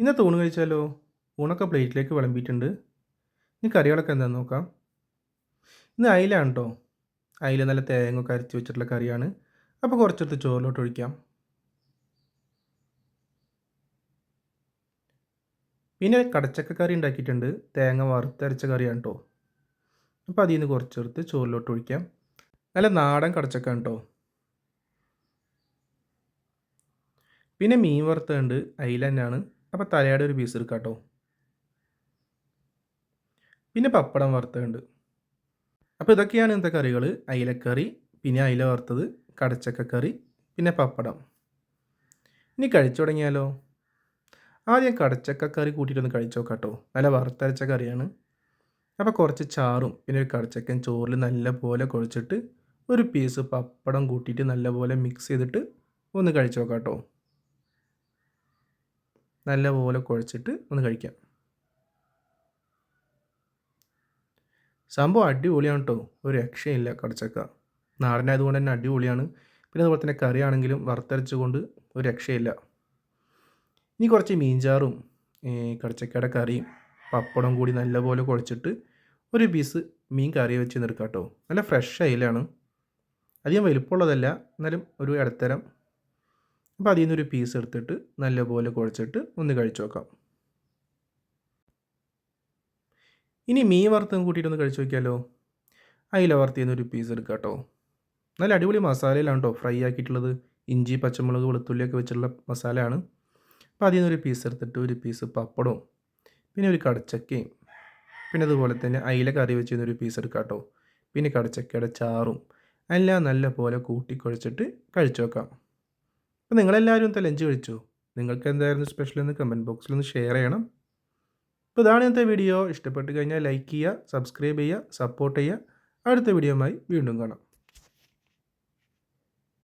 ഇന്നത്തെ ഊണ് കഴിച്ചാലോ? ഊണൊക്കെ പ്ലേറ്റിലേക്ക് വിളമ്പിയിട്ടുണ്ട്. ഇനി കറികളൊക്കെ എന്താണെന്ന് നോക്കാം. ഇന്ന് അയിലാണ് കേട്ടോ അയില നല്ല തേങ്ങ ഒക്കെ അരച്ച് വെച്ചിട്ടുള്ള കറിയാണ്. അപ്പോൾ കുറച്ചെടുത്ത് ചോറിലോട്ട് ഒഴിക്കാം. പിന്നെ കടച്ചക്ക കറി ഉണ്ടാക്കിയിട്ടുണ്ട്. തേങ്ങ വറുത്തരച്ച കറിയാണ് കേട്ടോ അപ്പോൾ അതിൽ നിന്ന് കുറച്ചെടുത്ത് ചോറിലോട്ട് ഒഴിക്കാം. നല്ല നാടൻ കടച്ചക്ക കേട്ടോ പിന്നെ മീൻ വറുത്തുണ്ട് അയില തന്നെയാണ്. അപ്പോൾ തലയുടെ ഒരു പീസ് എടുക്കാം കേട്ടോ പിന്നെ പപ്പടം വറുത്തുണ്ട് അപ്പോൾ ഇതൊക്കെയാണ് ഇന്നത്തെ കറികൾ അയിലക്കറി പിന്നെ അയില വറുത്തത് കടച്ചക്ക കറി പിന്നെ പപ്പടം. ഇനി കഴിച്ചു തുടങ്ങിയാലോ? ആദ്യം കടച്ചക്ക കറി കൂട്ടിയിട്ടൊന്ന് കഴിച്ചു നോക്കാം കേട്ടോ നല്ല വറുത്തരച്ച കറിയാണ്. അപ്പോൾ കുറച്ച് ചാറും പിന്നെ ഒരു കടച്ചക്കൻ ചോറിൽ നല്ലപോലെ കുഴച്ചിട്ട് ഒരു പീസ് പപ്പടം കൂട്ടിയിട്ട് നല്ലപോലെ മിക്സ് ചെയ്തിട്ട് ഒന്ന് കഴിച്ചു നോക്കാം കേട്ടോ നല്ലപോലെ കുഴച്ചിട്ട് ഒന്ന് കഴിക്കാം. സംഭവം അടിപൊളിയാണ് കേട്ടോ ഒരു രക്ഷയില്ല കടച്ചക്ക. നാടനായതുകൊണ്ട് തന്നെ അടിപൊളിയാണ്. പിന്നെ അതുപോലെ തന്നെ കറിയാണെങ്കിലും വറുത്തരച്ചുകൊണ്ട് ഒരു രക്ഷയില്ല. ഇനി കുറച്ച് മീൻചാറും കടച്ചക്കയുടെ കറിയും പപ്പടം കൂടി നല്ലപോലെ കുഴച്ചിട്ട് ഒരു പീസ് മീൻ കറി വെച്ച് നിർക്കാം കേട്ടോ നല്ല ഫ്രഷ് അയിലാണ്. അധികം വലുപ്പമുള്ളതല്ല. എന്നാലും ഒരു ഇടത്തരം അപ്പോൾ അതിൽ നിന്നൊരു പീസ് എടുത്തിട്ട് നല്ലപോലെ കുഴച്ചിട്ട് ഒന്ന് കഴിച്ചു നോക്കാം. ഇനി മീൻ വറുത്തും കൂട്ടിയിട്ടൊന്ന് കഴിച്ചു നോക്കിയാലോ? അയില വറുത്തിൽ ഒരു പീസ് എടുക്കാം കേട്ടോ. നല്ല അടിപൊളി മസാലയിലാണ് കേട്ടോ ഫ്രൈ ആക്കിയിട്ടുള്ളത്. ഇഞ്ചി പച്ചമുളക് വെളുത്തുള്ളിയൊക്കെ വെച്ചിട്ടുള്ള മസാലയാണ്. അപ്പോൾ അതിൽ നിന്നൊരു പീസ് എടുത്തിട്ട് ഒരു പീസ് പപ്പടവും പിന്നെ ഒരു കടച്ചക്കയും പിന്നെ അതുപോലെ തന്നെ അയില കറി വെച്ച് ഒരു പീസ് എടുക്കാം കേട്ടോ. പിന്നെ കടച്ചക്കയുടെ ചാറും എല്ലാം നല്ല പോലെ കൂട്ടി കുഴച്ചിട്ട് കഴിച്ചു നോക്കാം. അപ്പോൾ നിങ്ങളെല്ലാവരും എന്താ ലഞ്ച് കഴിച്ചു? നിങ്ങൾക്ക് എന്തായിരുന്നു സ്പെഷ്യൽ എന്ന് കമന്റ് ബോക്സിൽ ഒന്ന് ഷെയർ ചെയ്യണം. അപ്പോൾ ഇതാണ് ഇന്നത്തെ വീഡിയോ ഇഷ്ടപ്പെട്ട് കഴിഞ്ഞാൽ ലൈക്ക് ചെയ്യുക സബ്സ്ക്രൈബ് ചെയ്യുക സപ്പോർട്ട് ചെയ്യുക. അടുത്ത വീഡിയോയുമായി വീണ്ടും കാണാം.